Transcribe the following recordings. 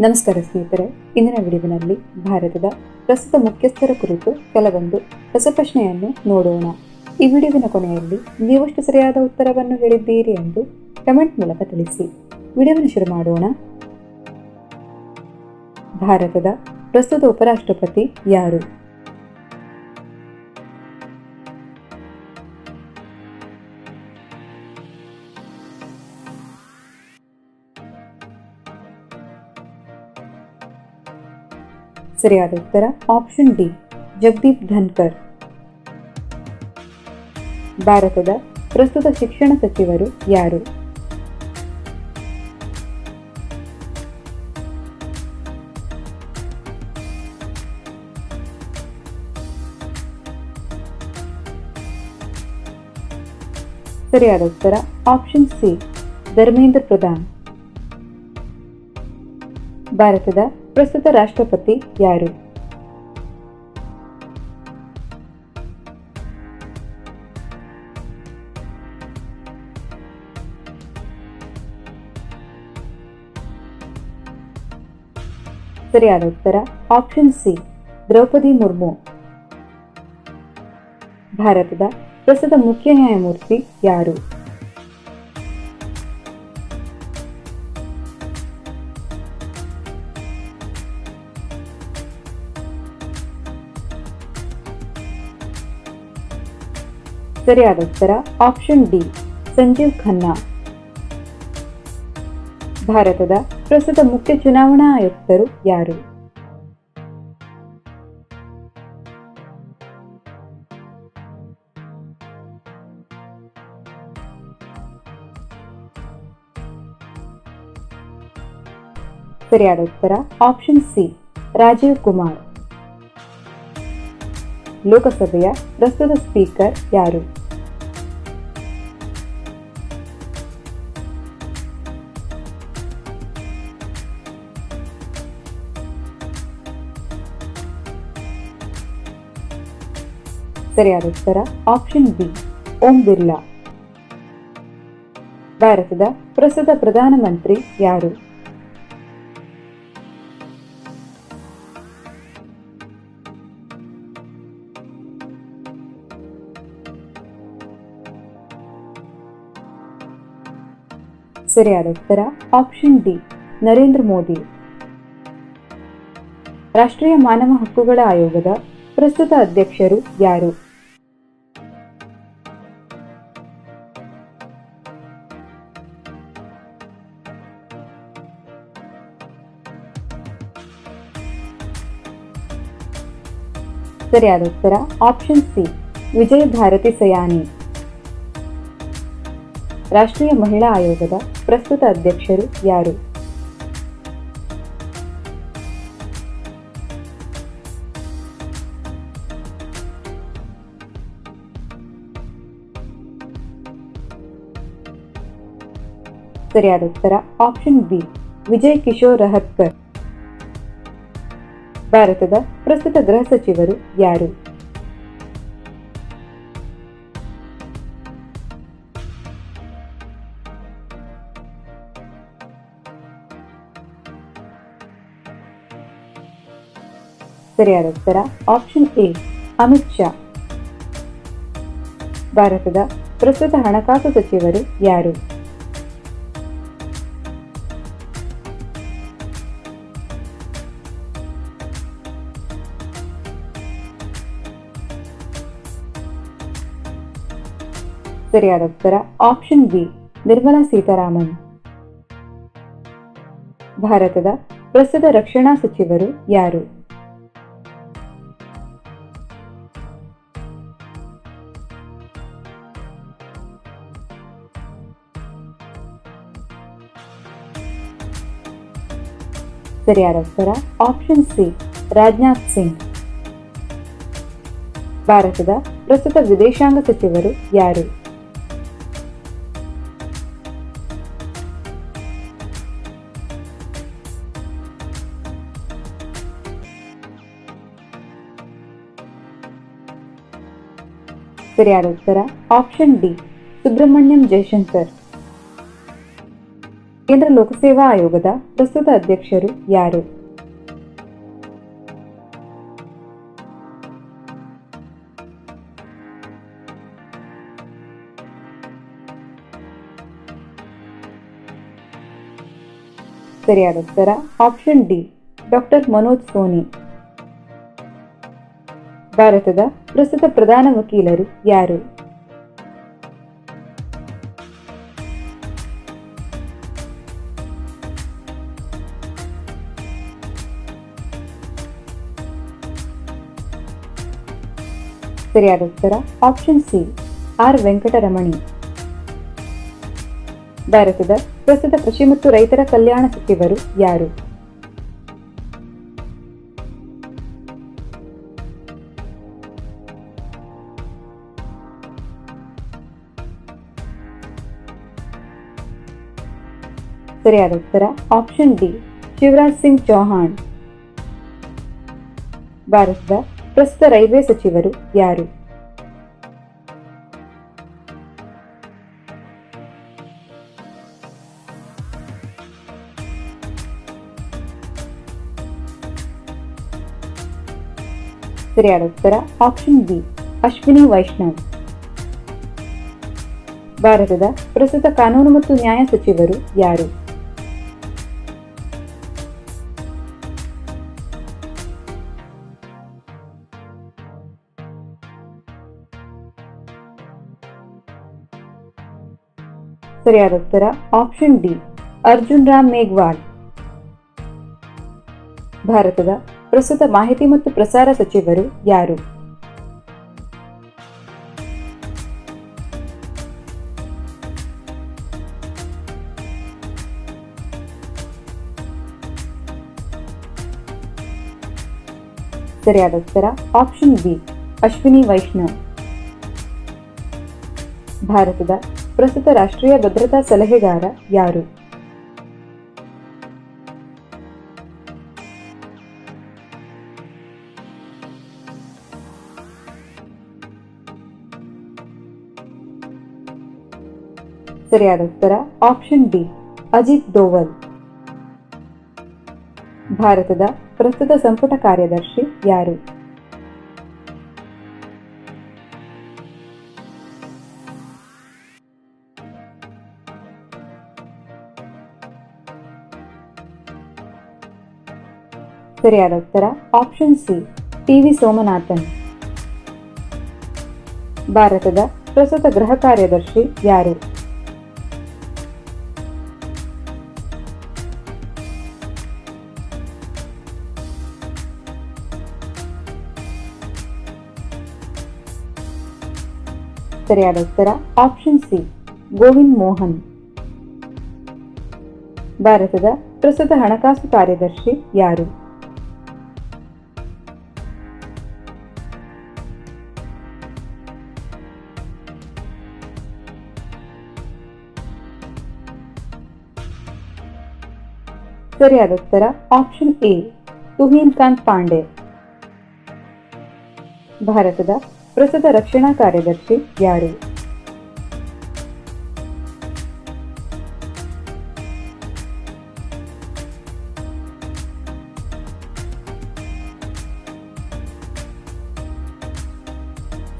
ನಮಸ್ಕಾರ ಸ್ನೇಹಿತರೆ, ಇಂದಿನ ವಿಡಿಯೋವಿನಲ್ಲಿ ಭಾರತದ ಪ್ರಸ್ತುತ ಮುಖ್ಯಸ್ಥರ ಕುರಿತು ಕೆಲವೊಂದು ರಸಪ್ರಶ್ನೆಯನ್ನು ನೋಡೋಣ. ಈ ವಿಡಿಯೋವಿನ ಕೊನೆಯಲ್ಲಿ ನೀವಷ್ಟು ಸರಿಯಾದ ಉತ್ತರವನ್ನು ಹೇಳಿದ್ದೀರಿ ಎಂದು ಕಮೆಂಟ್ ಮೂಲಕ ತಿಳಿಸಿ. ವಿಡಿಯೋವನ್ನು ಶುರು ಮಾಡೋಣ. ಭಾರತದ ಪ್ರಸ್ತುತ ಉಪರಾಷ್ಟ್ರಪತಿ ಯಾರು? ಸರಿಯಾದ ಉತ್ತರ ಆಪ್ಷನ್ ಡಿ ಜಗದೀಪ್ ಧನ್ಕರ್. ಭಾರತದ ಪ್ರಸ್ತುತ ಶಿಕ್ಷಣ ಸಚಿವರು ಯಾರು? ಸರಿಯಾದ ಉತ್ತರ ಆಪ್ಷನ್ ಸಿ ಧರ್ಮೇಂದ್ರ ಪ್ರಧಾನ್. ಭಾರತದ ಪ್ರಸ್ತುತ ರಾಷ್ಟ್ರಪತಿ ಯಾರು? ಸರಿಯಾದ ಉತ್ತರ ಆಪ್ಷನ್ ಸಿ ದ್ರೌಪದಿ ಮುರ್ಮು. ಭಾರತದ ಪ್ರಸ್ತುತ ಮುಖ್ಯ ನ್ಯಾಯಮೂರ್ತಿ ಯಾರು? ಸರಿಯಾದ ಉತ್ತರ ಆಪ್ಷನ್ ಡಿ ಸಂಜೀವ್ ಖನ್ನಾ. ಭಾರತದ ಪ್ರಸ್ತುತ ಮುಖ್ಯ ಚುನಾವಣಾ ಆಯುಕ್ತರು ಯಾರು? ಸರಿಯಾದ ಉತ್ತರ ಆಪ್ಷನ್ ಸಿ ರಾಜೀವ್ ಕುಮಾರ್. ಲೋಕಸಭೆಯ ಪ್ರಸ್ತುತ ಸ್ಪೀಕರ್ ಯಾರು? ಸರಿಯಾದ ಉತ್ತರ ಆಪ್ಷನ್ ಬಿ ಓಂ ಬಿರ್ಲಾ. ಭಾರತದ ಪ್ರಸ್ತುತ ಪ್ರಧಾನಮಂತ್ರಿ ಯಾರು? ಸರಿಯಾದ ಉತ್ತರ ಆಪ್ಷನ್ ಡಿ ನರೇಂದ್ರ ಮೋದಿ. ರಾಷ್ಟ್ರೀಯ ಮಾನವ ಹಕ್ಕುಗಳ ಆಯೋಗದ ಪ್ರಸ್ತುತ ಅಧ್ಯಕ್ಷರು ಯಾರು? ಸರಿಯಾದ ಉತ್ತರ ಆಪ್ಷನ್ ಸಿ ವಿಜಯ ಭಾರತಿ ಸಯಾನಿ. ರಾಷ್ಟ್ರೀಯ ಮಹಿಳಾ ಆಯೋಗದ ಪ್ರಸ್ತುತ ಅಧ್ಯಕ್ಷರು ಯಾರು? ಸರಿಯಾದ ಉತ್ತರ ಆಪ್ಷನ್ ಬಿ ವಿಜಯ್ ಕಿಶೋರ್ ರಹತ್ಕರ್. ಭಾರತದ ಪ್ರಸ್ತುತ ಗೃಹ ಸಚಿವರು ಯಾರು? ಸರಿಯಾದ ಉತ್ತರ ಆಪ್ಷನ್ ಎ ಅಮಿತ್ ಶಾ. ಭಾರತದ ಪ್ರಸ್ತುತ ಹಣಕಾಸು ಸಚಿವರು ಯಾರು? ಸರಿಯಾದ ಉತ್ತರ ಆಪ್ಷನ್ ಬಿ ನಿರ್ಮಲಾ ಸೀತಾರಾಮನ್. ಭಾರತದ ಪ್ರಸ್ತುತ ರಕ್ಷಣಾ ಸಚಿವರು ಯಾರು? ಸರಿಯಾದ ಉತ್ತರ ಆಪ್ಷನ್ ಸಿ ರಾಜನಾಥ್ ಸಿಂಗ್. ಭಾರತದ ಪ್ರಸ್ತುತ ವಿದೇಶಾಂಗ ಸಚಿವರು ಯಾರು? ಸರಿಯಾದ ಉತ್ತರ ಆಪ್ಷನ್ ಡಿ ಸುಬ್ರಹ್ಮಣ್ಯಂ ಜಯಶಂಕರ್ ಕೇಂದ್ರ ಲೋಕಸೇವಾ ಆಯೋಗದ ಪ್ರಸ್ತುತ ಅಧ್ಯಕ್ಷರು ಯಾರು? ಸರಿಯಾದ ಉತ್ತರ option D doctor Manoj Soni. ಭಾರತದ ಪ್ರಸ್ತುತ ಪ್ರಧಾನ ವಕೀಲರು ಯಾರು? ಸರಿಯಾದ ಉತ್ತರ ಆಪ್ಷನ್ ಸಿ ಆರ್ ವೆಂಕಟರಮಣಿ. ಭಾರತದ ಪ್ರಸ್ತುತ ಕೃಷಿ ಮತ್ತು ರೈತರ ಕಲ್ಯಾಣ ಸಚಿವರು ಯಾರು? ಸರಿಯಾದ ಉತ್ತರ ಆಪ್ಷನ್ ಡಿ ಶಿವರಾಜ್ ಸಿಂಗ್ ಚೌಹಾಣ್. ಭಾರತದ ಪ್ರಸ್ತುತ ರೈಲ್ವೆ ಸಚಿವರು ಯಾರು? ಸರಿಯಾದ ಉತ್ತರ ಆಪ್ಷನ್ ಬಿ ಅಶ್ವಿನಿ, ವೈಷ್ಣವ್. ಭಾರತದ ಪ್ರಸ್ತುತ ಕಾನೂನು ಮತ್ತು ನ್ಯಾಯ ಸಚಿವರು ಯಾರು? ಸರಿಯಾದ ಉತ್ತರ ಆಪ್ಷನ್ ಡಿ ಅರ್ಜುನ್ ರಾಮ್ ಮೇಘ್ವಾಲ್. ಭಾರತದ ಪ್ರಸ್ತುತ ಮಾಹಿತಿ ಮತ್ತು ಪ್ರಸಾರ ಸಚಿವರು ಯಾರು? ಸರಿಯಾದ ಉತ್ತರ ಆಪ್ಷನ್ ಬಿ ಅಶ್ವಿನಿ ವೈಷ್ಣವ್. ಭಾರತದ ಪ್ರಸ್ತುತ ರಾಷ್ಟ್ರೀಯ ಭದ್ರತಾ ಸಲಹೆಗಾರ ಯಾರು? ಸರಿಯಾದ ಉತ್ತರ ಆಪ್ಷನ್ ಡಿ ಅಜಿತ್ ದೋವಲ್. ಭಾರತದ ಪ್ರಸ್ತುತ ಸಂಪುಟ ಕಾರ್ಯದರ್ಶಿ ಯಾರು? ಸರಿಯಾದ ಉತ್ತರ ಆಪ್ಷನ್ ಸಿ ಟಿವಿ ಸೋಮನಾಥನ್. ಭಾರತದ ಪ್ರಸ್ತುತ ಗೃಹ ಕಾರ್ಯದರ್ಶಿ ಯಾರು? ಸರಿಯಾದ ಉತ್ತರ ಆಪ್ಷನ್ ಸಿ ಗೋವಿಂದ್ ಮೋಹನ್. ಭಾರತದ ಪ್ರಸ್ತುತ ಹಣಕಾಸು ಕಾರ್ಯದರ್ಶಿ ಯಾರು? ಸರಿಯಾದ ಉತ್ತರ ಆಪ್ಷನ್ ಎ ತುಹೀನ್ ಕಾಂತ್ ಪಾಂಡೆ ಭಾರತದ ಪ್ರಸ್ತುತ ರಕ್ಷಣಾ ಕಾರ್ಯದರ್ಶಿ ಯಾರು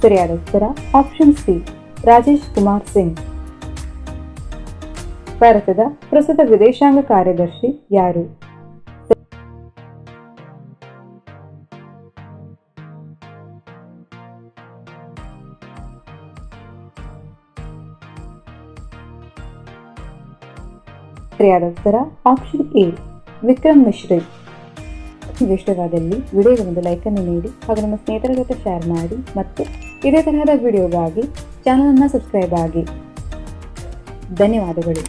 ಸರಿಯಾದ ಉತ್ತರ ಆಪ್ಷನ್ ಸಿ ರಾಜೇಶ್ ಕುಮಾರ್ ಸಿಂಗ್ ಭಾರತದ ಪ್ರಸ್ತುತ ವಿದೇಶಾಂಗ ಕಾರ್ಯದರ್ಶಿ ಯಾರು? ಸರಿಯಾದ ಉತ್ತರ ಆಪ್ಷನ್ ಎ ವಿಕ್ರಮ್ ಮಿಶ್ರಿ. ಇದಿಷ್ಟವಾದಲ್ಲಿ ವಿಡಿಯೋಗೆ ಒಂದು ಲೈಕನ್ನು ನೀಡಿ ಹಾಗೂ ನಮ್ಮ ಸ್ನೇಹಿತರ ಜೊತೆ ಶೇರ್ ಮಾಡಿ ಮತ್ತು ಇದೇ ತರಹದ ವಿಡಿಯೋಗಾಗಿ ಚಾನಲನ್ನು ಸಬ್ಸ್ಕ್ರೈಬ್ ಆಗಿ. ಧನ್ಯವಾದಗಳು.